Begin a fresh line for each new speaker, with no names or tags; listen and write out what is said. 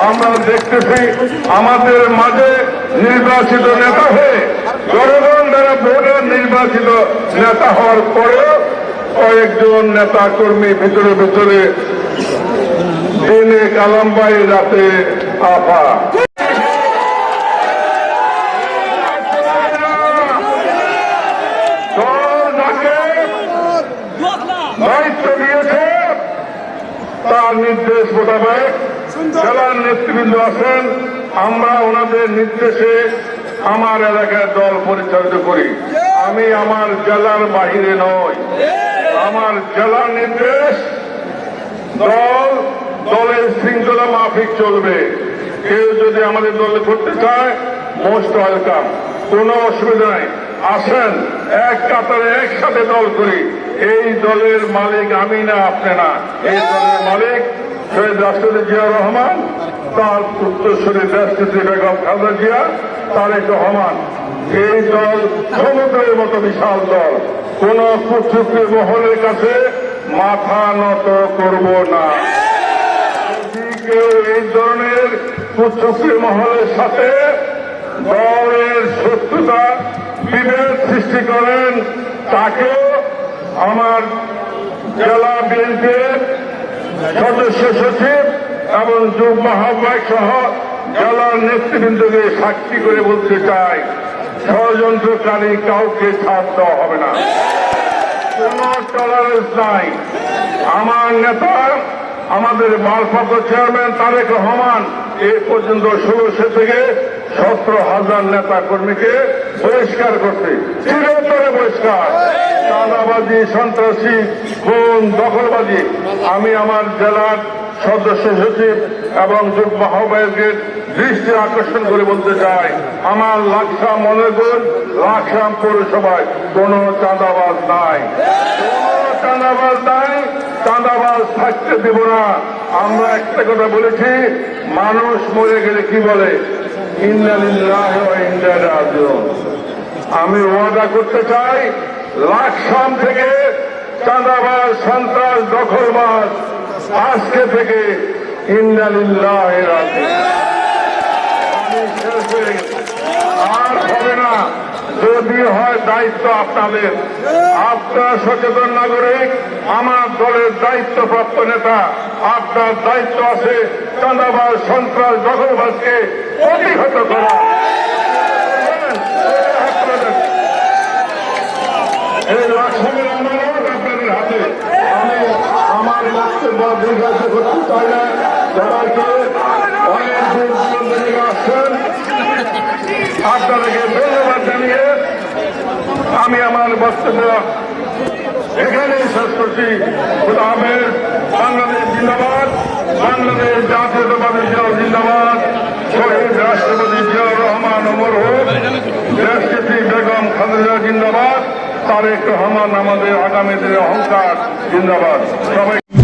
আমরা দেখতেছি আমাদের মাঝে নির্বাচিত নেতা হয়ে জনগণ দ্বারা ভোটে নির্বাচিত নেতা হওয়ার পরেও কয়েকজন নেতা কর্মী ভিতরে ভিতরে দিনে কালাম্বাই রাতে আফা। তার নির্দেশ মোতাবেক জেলার নেতৃবৃন্দ আছেন, আমরা ওনাদের নির্দেশে আমার এলাকায় দল পরিচালিত করি। আমি আমার জেলার বাহিরে নই। আমার জেলার নির্দেশ, দল, দলের শৃঙ্খলা মাফিক চলবে। কেউ যদি আমাদের দলে করতে চায় মোস্ট ওয়েলকাম কোনো অসুবিধা নাই। আসেন, এক কাতারে একসাথে দল করি। এই দলের মালিক আমি না, আপনি না। এই দলের মালিক শহীদ রাষ্ট্রপতি জিয়া রহমান, তার উত্তরসূরি রাষ্ট্রপতি বেগম খালেদা জিয়া, তারেক রহমান। এই দল সমুদ্রের মতো বিশাল দল। কোন কুচুক্তি মহলের কাছে মাথা নত করব না। কেউ এই ধরনের কুচুক্তি মহলের সাথে দলের শত্রুতা, বিভেদ সৃষ্টি করেন, তাকেও আমার জেলা বিএনপির সদস্য সচিব এবং যুব আহ্বায়ক সহ জেলার নেতৃবৃন্দকে সাক্ষী করে বলতে চাই, ষড়যন্ত্রকারী কাউকে ছাড় দেওয়া হবে না। কোন টলারেন্স নাই। আমার নেতা, আমাদের মালপত্র চেয়ারম্যান তারেক রহমান এ পর্যন্ত ষোলোশো থেকে সতেরো হাজার নেতা কর্মীকে বহিষ্কার করতে চিরতরে বহিষ্কার। চাঁদাবাজি, সন্ত্রাসী, খুন, দখলবাজি। আমি আমার জেলার সদস্য সচিব এবং যুগ্ম আহ্বায়কের দৃষ্টি আকর্ষণ করে বলতে চাই, আমার লাকসাম মনেগুন লাকসাম পৌরসভায় কোনো চাঁদাবাজ নাই। কোনো চাঁদাবাজ নাই, চাঁদাবাজ থাকতে দেব না। আমরা একটা কথা বলেছি, মানুষ মরে গেলে কি বলে? আমি ওয়াদা করতে চাই লাকসাম থেকে চাঁদাবাজ সন্ত্রাস দখলবাজ আজকে থেকে ইন্দালিল্লাহ। আর হবে যদি হয় দায়িত্ব আপনাদের। আপনার সচেতন নাগরিক, আমার দলের দায়িত্বপ্রাপ্ত নেতা, আপনার দায়িত্ব আছে চাঁদাবাজ, সন্ত্রাস, দখলবাজকে প্রতিহত করা। এই আপনাদের হাতে। আমি আমার দীর্ঘায়িত করতে চাই না। সবাইকে অনেক দূর আসছেন। আপনাদেরকে ধন্যবাদ জানিয়ে আমি আমার বক্তব্য এখানেই শেষ করছি। আহমেদ বাংলাদেশ জিন্দাবাদ, বাংলাদেশ জাতীয়তাবাদী জিন্দাবাদ, শহীদ রাষ্ট্রপতি জিয়াউর রহমান অমর হোক রাষ্ট্রপতি বেগম খালেদা জিন্দাবাদ, তারেক রহমান আমাদের আগামী দিনের অহংকার জিন্দাবাদ। সবাই